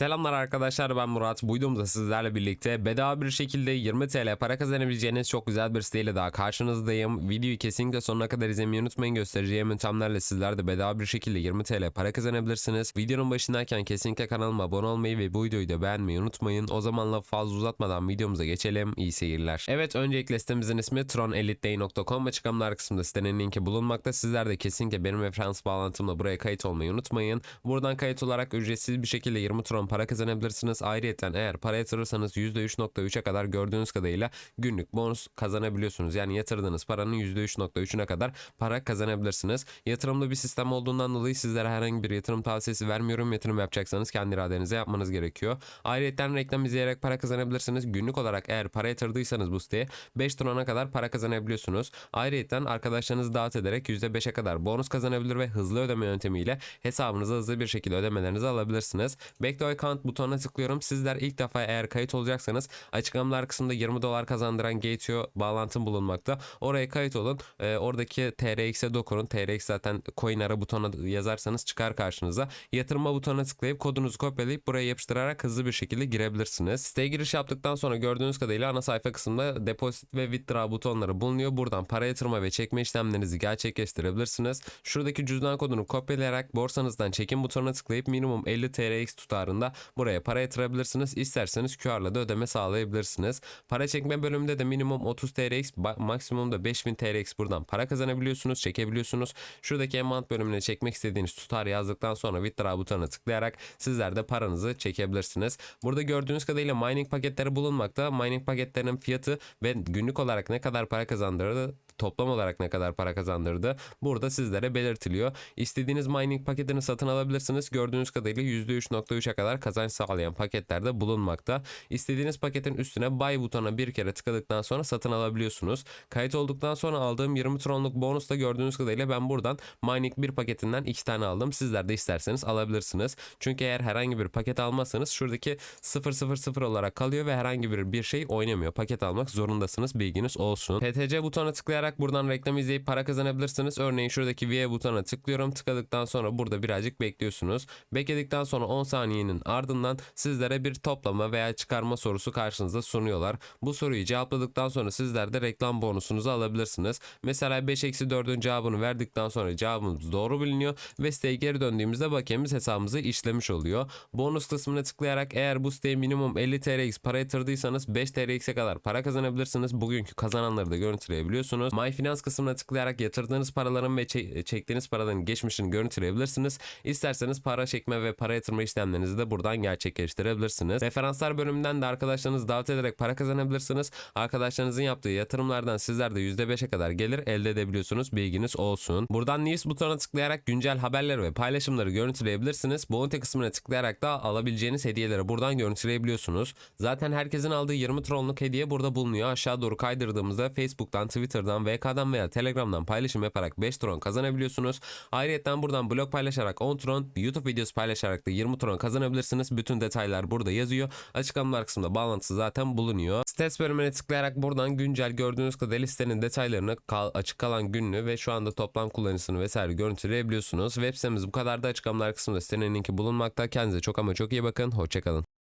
Selamlar arkadaşlar ben Murat. Bu videomda sizlerle birlikte bedava bir şekilde 20 TL para kazanabileceğiniz çok güzel bir siteyle daha karşınızdayım. Videoyu kesinlikle sonuna kadar izlemeyi unutmayın. Göstereceğim yöntemlerle sizler de bedava bir şekilde 20 TL para kazanabilirsiniz. Videonun başındayken kesinlikle kanalıma abone olmayı ve bu videoyu da beğenmeyi unutmayın. O zaman lafı fazla uzatmadan videomuza geçelim. İyi seyirler. Evet öncelikle sitemizin ismi troneliteday.com açıklamalar kısmında sitenin linki bulunmakta. Sizler de kesinlikle benim referans bağlantımla buraya kayıt olmayı unutmayın. Buradan kayıt olarak ücretsiz bir şekilde 20 tron para kazanabilirsiniz. Ayrıca eğer para yatırırsanız %3.3'e kadar gördüğünüz kadarıyla günlük bonus kazanabiliyorsunuz. Yani yatırdığınız paranın %3.3'üne kadar para kazanabilirsiniz. Yatırımlı bir sistem olduğundan dolayı sizlere herhangi bir yatırım tavsiyesi vermiyorum. Yatırım yapacaksanız kendi iradenize yapmanız gerekiyor. Ayrıca reklam izleyerek para kazanabilirsiniz. Günlük olarak eğer para yatırdıysanız bu siteye 5 trona kadar para kazanabiliyorsunuz. Ayrıca arkadaşlarınızı davet ederek %5'e kadar bonus kazanabilir ve hızlı ödeme yöntemiyle hesabınıza hızlı bir şekilde ödemelerinizi alabilirsiniz. Back to account butonuna tıklıyorum. Sizler ilk defa eğer kayıt olacaksanız açıklamalar kısmında 20 dolar kazandıran Gateo bağlantım bulunmakta. Oraya kayıt olun. Ee, oradaki TRX'e dokunun. TRX zaten coin ara butona yazarsanız çıkar karşınıza. Yatırma butonuna tıklayıp kodunuzu kopyalayıp buraya yapıştırarak hızlı bir şekilde girebilirsiniz. Siteye giriş yaptıktan sonra gördüğünüz kadarıyla ana sayfa kısmında deposit ve withdraw butonları bulunuyor. Buradan para yatırma ve çekme işlemlerinizi gerçekleştirebilirsiniz. Şuradaki cüzdan kodunu kopyalayarak borsanızdan çekim butonuna tıklayıp minimum 50 TRX tutarında buraya para yatırabilirsiniz. İsterseniz QR'la da ödeme sağlayabilirsiniz. Para çekme bölümünde de minimum 30 TRX, maksimum da 5000 TRX buradan para kazanabiliyorsunuz, çekebiliyorsunuz. Şuradaki amount bölümüne çekmek istediğiniz tutar yazdıktan sonra withdraw butonuna tıklayarak sizler de paranızı çekebilirsiniz. Burada gördüğünüz kadarıyla mining paketleri bulunmakta. Mining paketlerinin fiyatı ve günlük olarak ne kadar para kazandırdığı toplam olarak ne kadar para kazandırdı burada sizlere belirtiliyor. İstediğiniz mining paketini satın alabilirsiniz. Gördüğünüz kadarıyla %3.3'e kadar kazanç sağlayan paketler de bulunmakta. İstediğiniz paketin üstüne buy butonuna bir kere tıkladıktan sonra satın alabiliyorsunuz. Kayıt olduktan sonra aldığım 20 tronluk bonusla gördüğünüz kadarıyla ben buradan mining bir paketinden iki tane aldım. Sizler de isterseniz alabilirsiniz. Çünkü eğer herhangi bir paket almazsanız şuradaki 000 olarak kalıyor ve herhangi bir bir şey oynamıyor. Paket almak zorundasınız. Bilginiz olsun. PTC butonuna tıklayarak buradan reklam izleyip para kazanabilirsiniz. Örneğin şuradaki VIA butonuna tıklıyorum. Tıkladıktan sonra burada birazcık bekliyorsunuz. Bekledikten sonra 10 saniyenin ardından sizlere bir toplama veya çıkarma sorusu karşınıza sunuyorlar. Bu soruyu cevapladıktan sonra sizler de reklam bonusunuzu alabilirsiniz. Mesela 5 eksi 4'ün cevabını verdikten sonra cevabımız doğru biliniyor ve siteye geri döndüğümüzde bakiyemiz hesabımıza işlemiş oluyor. Bonus kısmına tıklayarak eğer bu siteye minimum 50 TRX para yatırdıysanız 5 TRX'e kadar para kazanabilirsiniz. Bugünkü kazananları da görüntüleyebiliyorsunuz. My Finance kısmına tıklayarak yatırdığınız paraların ve çe- çektiğiniz paraların geçmişini görüntüleyebilirsiniz. İsterseniz para çekme ve para yatırma işlemlerinizi de buradan gerçekleştirebilirsiniz. Referanslar bölümünden de arkadaşlarınızı davet ederek para kazanabilirsiniz. Arkadaşlarınızın yaptığı yatırımlardan sizler de %5'e kadar gelir elde edebiliyorsunuz. Bilginiz olsun. Buradan News butonuna tıklayarak güncel haberleri ve paylaşımları görüntüleyebilirsiniz. Bounty kısmına tıklayarak da alabileceğiniz hediyeleri buradan görüntüleyebiliyorsunuz. Zaten herkesin aldığı 20 tronluk hediye burada bulunuyor. Aşağı doğru kaydırdığımızda Facebook'tan, Twitter'dan, VK'dan veya Telegram'dan paylaşım yaparak 5 tron kazanabiliyorsunuz. Ayrıca buradan blog paylaşarak 10 tron, YouTube videosu paylaşarak da 20 tron kazanabilirsiniz. Bütün detaylar burada yazıyor. Açıklamalar kısmında bağlantısı zaten bulunuyor. Stats bölümüne tıklayarak buradan güncel gördüğünüz kadarıyla listenin detaylarını açık kalan günlüğü ve şu anda toplam kullanıcısını vesaire görüntüleyebiliyorsunuz. Web sitemiz bu kadar da açıklamalar kısmında sitenin linki bulunmakta. Kendinize çok ama çok iyi bakın. Hoşçakalın.